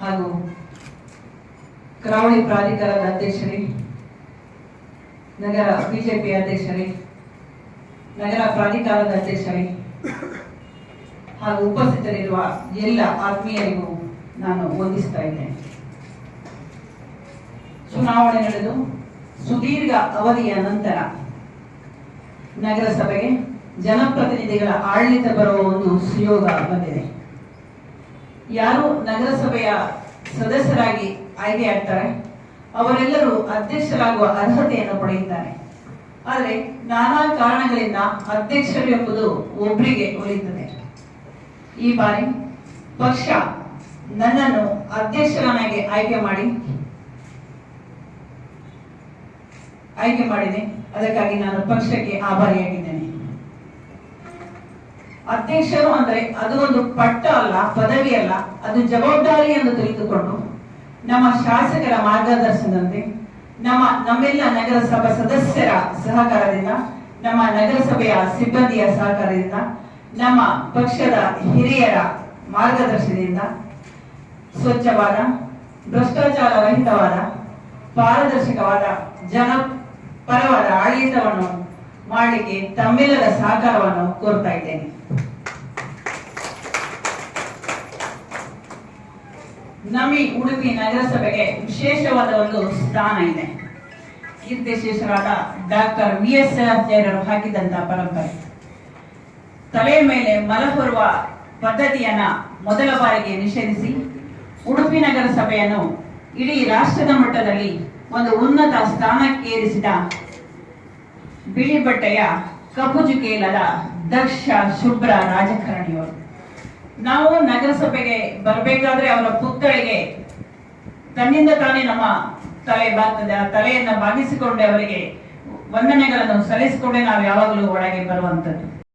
ಹಾಗೂ ಕರಾವಳಿ ಪ್ರಾಧಿಕಾರದ ಅಧ್ಯಕ್ಷರೇ, ನಗರ ಬಿಜೆಪಿ ಅಧ್ಯಕ್ಷರೇ, ನಗರ ಪ್ರಾಧಿಕಾರದ ಅಧ್ಯಕ್ಷರೇ ಹಾಗೂ ಉಪಸ್ಥಿತರಿರುವ ಎಲ್ಲ ಆತ್ಮೀಯರಿಗೂ ನಾನು ವಂದಿಸ್ತಾ ಇದ್ದೇನೆ. ಚುನಾವಣೆ ನಡೆದು ಸುದೀರ್ಘ ಅವಧಿಯ ನಂತರ ನಗರಸಭೆಗೆ ಜನಪ್ರತಿನಿಧಿಗಳ ಆಡಳಿತ ಬರುವ ಒಂದು ಸುಯೋಗ ಬಂದಿದೆ. ಯಾರು ನಗರಸಭೆಯ ಸದಸ್ಯರಾಗಿ ಆಯ್ಕೆಯಾಗ್ತಾರೆ ಅವರೆಲ್ಲರೂ ಅಧ್ಯಕ್ಷರಾಗುವ ಅರ್ಹತೆಯನ್ನು ಪಡೆಯುತ್ತಾರೆ. ಆದರೆ ನಾನಾ ಕಾರಣಗಳಿಂದ ಅಧ್ಯಕ್ಷರು ಎಂಬುದು ಒಬ್ಬರಿಗೆ ಒಲಿಯುತ್ತದೆ. ಈ ಬಾರಿ ಪಕ್ಷ ನನ್ನನ್ನು ಅಧ್ಯಕ್ಷರನ್ನಾಗಿ ಆಯ್ಕೆ ಮಾಡಿ, ಆಯ್ಕೆ ಮಾಡಿದೆ. ಅದಕ್ಕಾಗಿ ನಾನು ಪಕ್ಷಕ್ಕೆ ಆಭಾರಿಯಾಗಿದ್ದೇನೆ. ಅಧ್ಯಕ್ಷರು ಅಂದ್ರೆ ಅದು ಒಂದು ಪಟ್ಟ ಅಲ್ಲ, ಪದವಿ ಅಲ್ಲ, ಅದು ಜವಾಬ್ದಾರಿ ಎಂದು ತಿಳಿದುಕೊಂಡು ನಮ್ಮ ಶಾಸಕರ ಮಾರ್ಗದರ್ಶನದಂತೆ, ನಮ್ಮ ನಮ್ಮೆಲ್ಲ ನಗರಸಭಾ ಸದಸ್ಯರ ಸಹಕಾರದಿಂದ, ನಮ್ಮ ನಗರಸಭೆಯ ಸಿಬ್ಬಂದಿಯ ಸಹಕಾರದಿಂದ, ನಮ್ಮ ಪಕ್ಷದ ಹಿರಿಯರ ಮಾರ್ಗದರ್ಶನದಿಂದ ಸ್ವಚ್ಛವಾದ, ಭ್ರಷ್ಟಾಚಾರ ರಹಿತವಾದ, ಪಾರದರ್ಶಕವಾದ ಜನಪರವಾದ ಆಡಳಿತವನ್ನು ಮಾಡಲಿಕ್ಕೆ ತಮ್ಮೆಲ್ಲರ ಸಹಕಾರವನ್ನು ಕೋರ್ತಾ ಇದ್ದೇನೆ. ಉಡುಪಿ ನಗರಸಭೆಗೆ ವಿಶೇಷವಾದ ಒಂದು ಸ್ಥಾನ ಇದೆ. ಕೀರ್ತಿಶೇಷರಾದ ಡಾಕ್ಟರ್ ವಿ ಎಸ್ ಆಚಾರ್ಯರು ಹಾಕಿದಂತ ಪರಂಪರೆ. ತಲೆ ಮೇಲೆ ಮಲಹೊರುವ ಪದ್ಧತಿಯನ್ನ ಮೊದಲ ಬಾರಿಗೆ ನಿಷೇಧಿಸಿ ಉಡುಪಿ ನಗರಸಭೆಯನ್ನು ಇಡೀ ರಾಷ್ಟ್ರದ ಮಟ್ಟದಲ್ಲಿ ಒಂದು ಉನ್ನತ ಸ್ಥಾನಕ್ಕೇರಿಸಿದ ಬಿಳಿ ಬಟ್ಟೆಯ ಕಪ್ಪುಜುಕೆ ಕೇಲದ ದಕ್ಷ ಶುಭ್ರ ರಾಜಕಾರಣಿಯವರು. ನಾವು ನಗರಸಭೆಗೆ ಬರಬೇಕಾದ್ರೆ ಅವರ ಪುತ್ಥಳಿಗೆ ತನ್ನಿಂದ ತಾನೇ ನಮ್ಮ ತಲೆ ಬಾಗ್ತದೆ. ಆ ತಲೆಯನ್ನ ಬಾಗಿಸಿಕೊಂಡೆ ಅವರಿಗೆ ವಂದನೆಗಳನ್ನು ಸಲ್ಲಿಸಿಕೊಂಡೇ ನಾವು ಯಾವಾಗಲೂ ಒಳಗೆ ಬರುವಂತದ್ದು